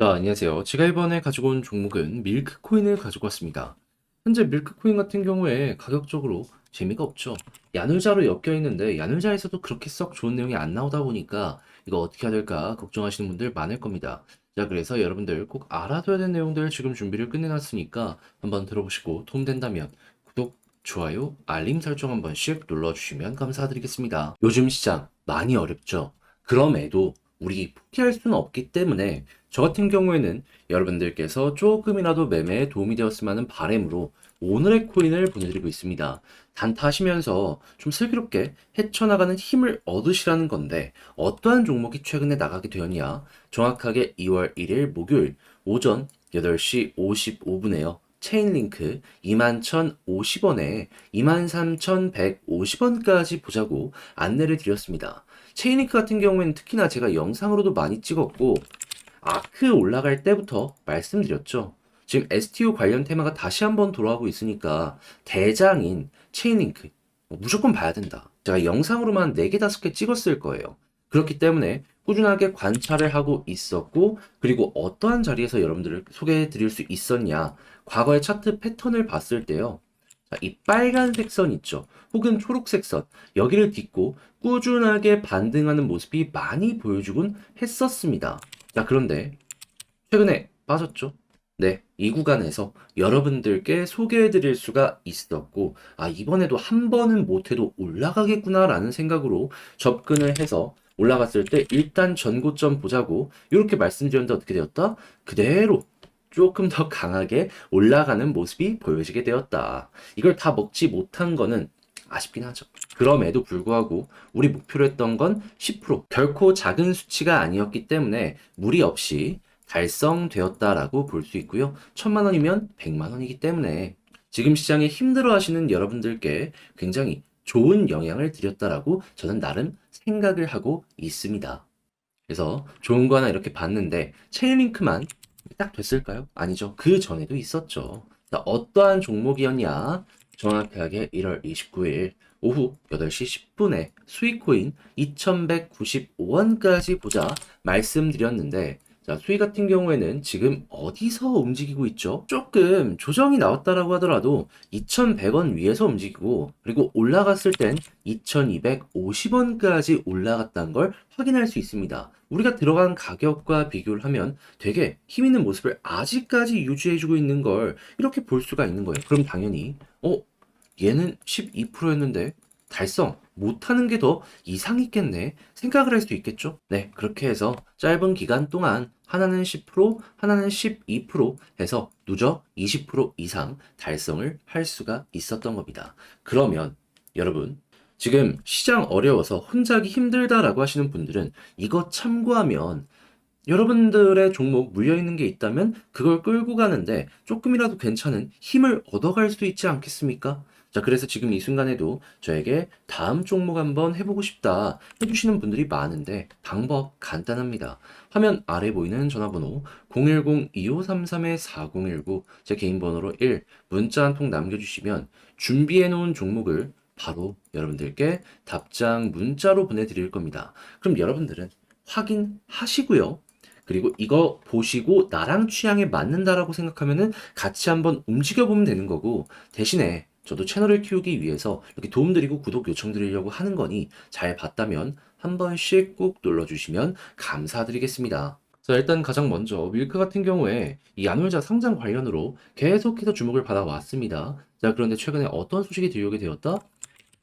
자, 안녕하세요. 제가 이번에 가지고 온 종목은 밀크코인을 가지고 왔습니다. 현재 밀크코인 같은 경우에 가격적으로 재미가 없죠. 야놀자로 엮여 있는데 야놀자에서도 그렇게 썩 좋은 내용이 안 나오다 보니까 이거 어떻게 해야 될까 걱정하시는 분들 많을 겁니다. 자, 그래서 여러분들 꼭 알아둬야 되는 내용들 지금 준비를 끝내놨으니까 한번 들어보시고 도움된다면 구독, 좋아요, 알림 설정 한 번씩 눌러주시면 감사드리겠습니다. 요즘 시장 많이 어렵죠. 그럼에도 우리 포기할 수는 없기 때문에 저 같은 경우에는 여러분들께서 조금이라도 매매에 도움이 되었으면 하는 바람으로 오늘의 코인을 보내드리고 있습니다. 단타하시면서 좀 슬기롭게 헤쳐나가는 힘을 얻으시라는 건데 어떠한 종목이 최근에 나가게 되었냐? 정확하게 2월 1일 목요일 오전 8시 55분에요. 체인링크 21,050원에 23,150원까지 보자고 안내를 드렸습니다. 체인링크 같은 경우에는 특히나 제가 영상으로도 많이 찍었고 아크 올라갈 때부터 말씀드렸죠. 지금 STO 관련 테마가 다시 한번 돌아오고 있으니까 대장인 체인링크 뭐 무조건 봐야 된다. 제가 영상으로만 4개, 5개 찍었을 거예요. 그렇기 때문에 꾸준하게 관찰을 하고 있었고 그리고 어떠한 자리에서 여러분들을 소개해 드릴 수 있었냐 과거의 차트 패턴을 봤을 때요. 자, 이 빨간색 선 있죠. 혹은 초록색 선 여기를 딛고 꾸준하게 반등하는 모습이 많이 보여주곤 했었습니다. 자, 그런데 최근에 빠졌죠. 네, 이 구간에서 여러분들께 소개해 드릴 수가 있었고, 아, 이번에도 한 번은 못해도 올라가겠구나라는 생각으로 접근을 해서 올라갔을 때 일단 전고점 보자고 이렇게 말씀드렸는데 어떻게 되었다? 그대로 조금 더 강하게 올라가는 모습이 보여지게 되었다. 이걸 다 먹지 못한 거는 아쉽긴 하죠. 그럼에도 불구하고 우리 목표로 했던 건 10% 결코 작은 수치가 아니었기 때문에 무리 없이 달성되었다라고 볼 수 있고요. 천만 원이면 100만 원이기 때문에 지금 시장에 힘들어 하시는 여러분들께 굉장히 좋은 영향을 드렸다라고 저는 나름 생각을 하고 있습니다. 그래서 좋은 거 하나 이렇게 봤는데 체인링크만 딱 됐을까요? 아니죠. 그 전에도 있었죠. 자, 어떠한 종목이었냐? 정확하게 1월 29일 오후 8시 10분에 수익코인 2195원까지 보자 말씀드렸는데 자, 수익 같은 경우에는 지금 어디서 움직이고 있죠? 조금 조정이 나왔다라고 하더라도 2,100원 위에서 움직이고 그리고 올라갔을 땐 2,250원까지 올라갔다는 걸 확인할 수 있습니다. 우리가 들어간 가격과 비교를 하면 되게 힘 있는 모습을 아직까지 유지해주고 있는 걸 이렇게 볼 수가 있는 거예요. 그럼 당연히 어? 얘는 12%였는데 달성 못하는 게 더 이상 있겠네 생각을 할 수 있겠죠. 네, 그렇게 해서 짧은 기간 동안 하나는 10%, 하나는 12% 해서 누적 20% 이상 달성을 할 수가 있었던 겁니다. 그러면 여러분 지금 시장 어려워서 혼자 하기 힘들다라고 하시는 분들은 이거 참고하면 여러분들의 종목 물려 있는 게 있다면 그걸 끌고 가는데 조금이라도 괜찮은 힘을 얻어갈 수 있지 않겠습니까? 자, 그래서 지금 이 순간에도 저에게 다음 종목 한번 해보고 싶다 해주시는 분들이 많은데 방법 간단합니다. 화면 아래 보이는 전화번호 010-2533-4019 제 개인 번호로 1 문자 한 통 남겨주시면 준비해 놓은 종목을 바로 여러분들께 답장 문자로 보내드릴 겁니다. 그럼 여러분들은 확인하시고요. 그리고 이거 보시고 나랑 취향에 맞는다라고 생각하면은 같이 한번 움직여 보면 되는 거고 대신에 저도 채널을 키우기 위해서 이렇게 도움드리고 구독 요청드리려고 하는 거니 잘 봤다면 한 번씩 꼭 눌러주시면 감사드리겠습니다. 자, 일단 가장 먼저 밀크 같은 경우에 이 야놀자 상장 관련으로 계속해서 주목을 받아왔습니다. 자, 그런데 최근에 어떤 소식이 들려오게 되었다?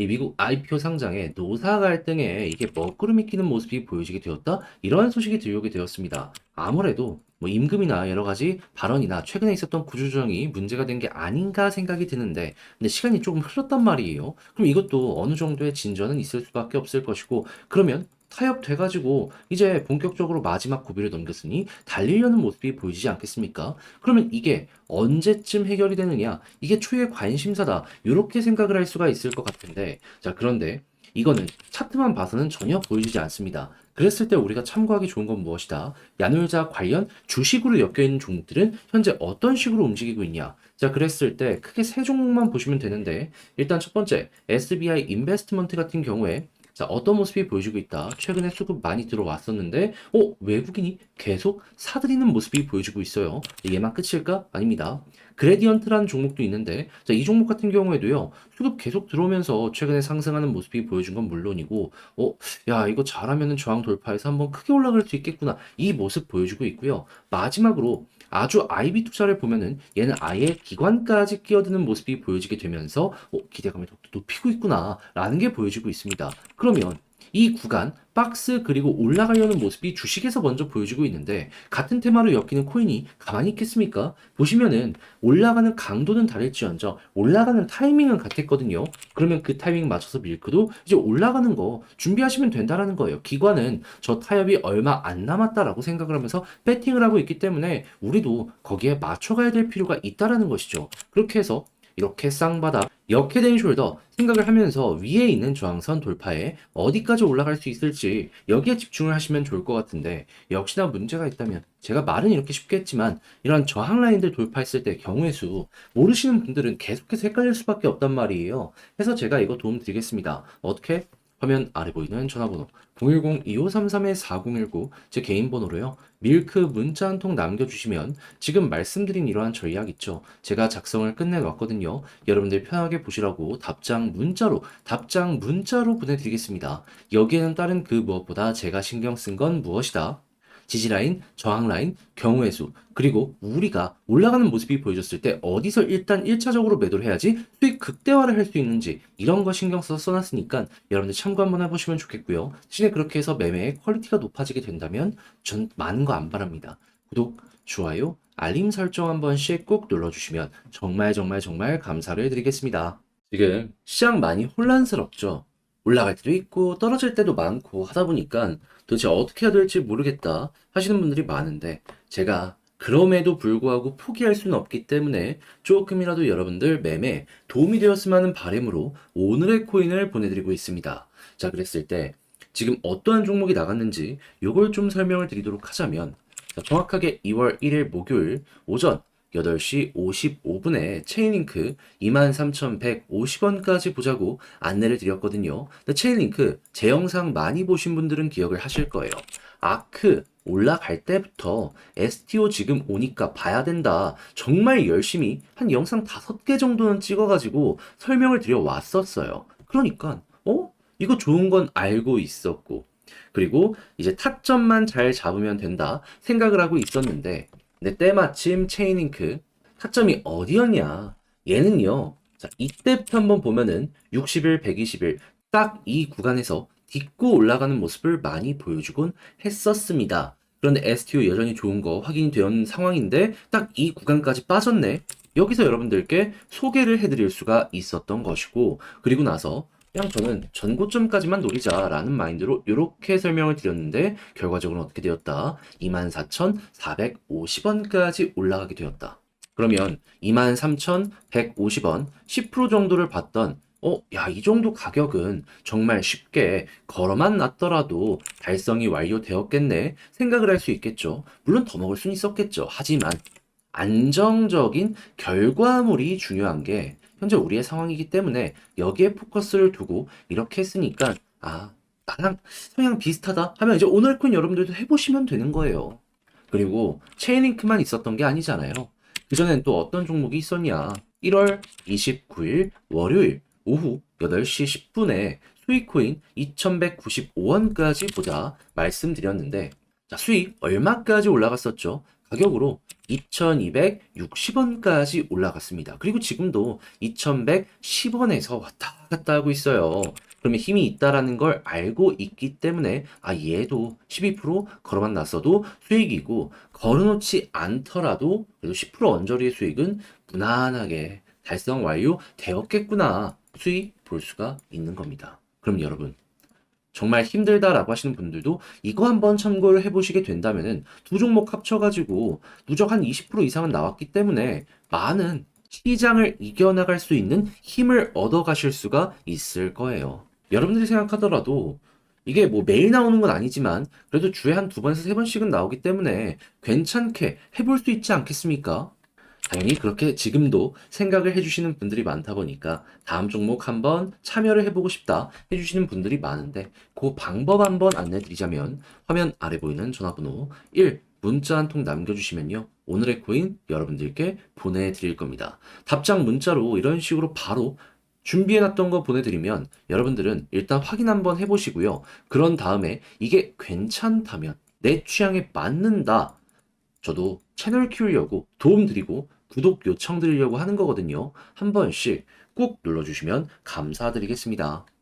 이 미국 IPO 상장에 노사 갈등에 이게 먹구름이 끼는 모습이 보여지게 되었다? 이러한 소식이 들려오게 되었습니다. 아무래도 뭐 임금이나 여러 가지 발언이나 최근에 있었던 구조조정이 문제가 된 게 아닌가 생각이 드는데 근데 시간이 조금 흘렀단 말이에요. 그럼 이것도 어느 정도의 진전은 있을 수밖에 없을 것이고 그러면 타협돼가지고 이제 본격적으로 마지막 고비를 넘겼으니 달리려는 모습이 보이지 않겠습니까? 그러면 이게 언제쯤 해결이 되느냐? 이게 초유의 관심사다. 이렇게 생각을 할 수가 있을 것 같은데 자 그런데 이거는 차트만 봐서는 전혀 보여지지 않습니다. 그랬을 때 우리가 참고하기 좋은 건 무엇이다? 야놀자 관련 주식으로 엮여 있는 종목들은 현재 어떤 식으로 움직이고 있냐? 자, 그랬을 때 크게 세 종목만 보시면 되는데 일단 첫 번째 SBI 인베스트먼트 같은 경우에 자, 어떤 모습이 보여지고 있다. 최근에 수급 많이 들어왔었는데, 어, 외국인이 계속 사들이는 모습이 보여지고 있어요. 얘만 끝일까? 아닙니다. 그레디언트라는 종목도 있는데, 자, 이 종목 같은 경우에도요, 수급 계속 들어오면서 최근에 상승하는 모습이 보여준 건 물론이고, 어, 야, 이거 잘하면은 저항 돌파해서 한번 크게 올라갈 수 있겠구나. 이 모습 보여주고 있고요. 마지막으로 아주 IB 투자를 보면은 얘는 아예 기관까지 끼어드는 모습이 보여지게 되면서 어, 기대감이 더 높이고 있구나라는 게 보여지고 있습니다. 그러면 이 구간 박스 그리고 올라가려는 모습이 주식에서 먼저 보여지고 있는데 같은 테마로 엮이는 코인이 가만히 있겠습니까? 보시면은 올라가는 강도는 다를지언정 올라가는 타이밍은 같았거든요. 그러면 그 타이밍 맞춰서 밀크도 이제 올라가는 거 준비하시면 된다라는 거예요. 기관은 저 타협이 얼마 안 남았다라고 생각을 하면서 배팅을 하고 있기 때문에 우리도 거기에 맞춰가야 될 필요가 있다라는 것이죠. 그렇게 해서 이렇게 쌍바닥 역해된 숄더 생각을 하면서 위에 있는 저항선 돌파에 어디까지 올라갈 수 있을지 여기에 집중을 하시면 좋을 것 같은데 역시나 문제가 있다면 제가 말은 이렇게 쉽게 했지만 이런 저항 라인들 돌파했을 때 경우의 수 모르시는 분들은 계속해서 헷갈릴 수밖에 없단 말이에요. 그래서 제가 이거 도움 드리겠습니다. 어떻게? 화면 아래 보이는 전화번호 010-2533-4019 제 개인 번호로요. 밀크 문자 한 통 남겨주시면 지금 말씀드린 이러한 전략 있죠. 제가 작성을 끝내놨거든요. 여러분들 편하게 보시라고 답장 문자로 답장 문자로 보내드리겠습니다. 여기에는 다른 그 무엇보다 제가 신경 쓴 건 무엇이다? 지지라인, 저항라인, 경우의 수, 그리고 우리가 올라가는 모습이 보여줬을 때 어디서 일단 1차적으로 매도를 해야지 수익 극대화를 할 수 있는지 이런 거 신경 써서 써놨으니까 여러분들 참고 한번 해보시면 좋겠고요. 대신에 그렇게 해서 매매의 퀄리티가 높아지게 된다면 전 많은 거 안 바랍니다. 구독, 좋아요, 알림 설정 한 번씩 꼭 눌러주시면 정말 정말 정말 감사를 드리겠습니다. 지금 시장 많이 혼란스럽죠? 올라갈 때도 있고 떨어질 때도 많고 하다 보니까 도대체 어떻게 해야 될지 모르겠다 하시는 분들이 많은데 제가 그럼에도 불구하고 포기할 수는 없기 때문에 조금이라도 여러분들 매매 도움이 되었으면 하는 바람으로 오늘의 코인을 보내드리고 있습니다. 자, 그랬을 때 지금 어떠한 종목이 나갔는지 요걸 좀 설명을 드리도록 하자면 자, 정확하게 2월 1일 목요일 오전 8시 55분에 체인링크 23,150원까지 보자고 안내를 드렸거든요. 근데 체인링크 제 영상 많이 보신 분들은 기억을 하실 거예요. 아크 올라갈 때부터 STO 지금 오니까 봐야 된다. 정말 열심히 한 영상 5개 정도는 찍어가지고 설명을 드려 왔었어요. 그러니까, 어? 이거 좋은 건 알고 있었고, 그리고 이제 타점만 잘 잡으면 된다 생각을 하고 있었는데, 근데 때마침 체인링크 타점이 어디였냐? 얘는요. 자, 이때부터 한번 보면은 60일, 120일 딱 이 구간에서 딛고 올라가는 모습을 많이 보여주곤 했었습니다. 그런데 STO 여전히 좋은 거 확인이 된 상황인데 딱 이 구간까지 빠졌네. 여기서 여러분들께 소개를 해드릴 수가 있었던 것이고 그리고 나서 그냥 저는 전고점까지만 노리자라는 마인드로 이렇게 설명을 드렸는데 결과적으로 어떻게 되었다? 24,450원까지 올라가게 되었다. 그러면 23,150원 10% 정도를 받던 어, 야, 이 정도 가격은 정말 쉽게 걸어만 놨더라도 달성이 완료되었겠네 생각을 할 수 있겠죠. 물론 더 먹을 수는 있었겠죠. 하지만 안정적인 결과물이 중요한 게 현재 우리의 상황이기 때문에 여기에 포커스를 두고 이렇게 했으니까 아, 나랑 성향 비슷하다 하면 이제 오늘 콘 여러분들도 해보시면 되는 거예요. 그리고 체인링크만 있었던 게 아니잖아요. 그전엔 또 어떤 종목이 있었냐. 1월 29일 월요일 오후 8시 10분에 수익코인 2195원까지 보자 말씀드렸는데 자, 수익 얼마까지 올라갔었죠? 가격으로 2260원까지 올라갔습니다. 그리고 지금도 2110원에서 왔다 갔다 하고 있어요. 그러면 힘이 있다라는 걸 알고 있기 때문에 아 얘도 12% 걸어만 놨어도 수익이고 걸어놓지 않더라도 그래도 10% 언저리의 수익은 무난하게 달성 완료 되었겠구나 수익 볼 수가 있는 겁니다. 그럼 여러분 정말 힘들다라고 하시는 분들도 이거 한번 참고를 해보시게 된다면은 두 종목 합쳐가지고 누적 한 20% 이상은 나왔기 때문에 많은 시장을 이겨나갈 수 있는 힘을 얻어가실 수가 있을 거예요. 여러분들이 생각하더라도 이게 뭐 매일 나오는 건 아니지만 그래도 주에 한 두 번에서 세 번씩은 나오기 때문에 괜찮게 해볼 수 있지 않겠습니까? 당연히 그렇게 지금도 생각을 해주시는 분들이 많다 보니까 다음 종목 한번 참여를 해보고 싶다 해주시는 분들이 많은데 그 방법 한번 안내드리자면 화면 아래 보이는 전화번호 1 문자 한 통 남겨주시면요 오늘의 코인 여러분들께 보내드릴 겁니다. 답장 문자로 이런 식으로 바로 준비해놨던 거 보내드리면 여러분들은 일단 확인 한번 해보시고요. 그런 다음에 이게 괜찮다면 내 취향에 맞는다. 저도 채널 키우려고 도움 드리고 구독 요청 드리려고 하는 거거든요. 한 번씩 꾹 눌러주시면 감사드리겠습니다.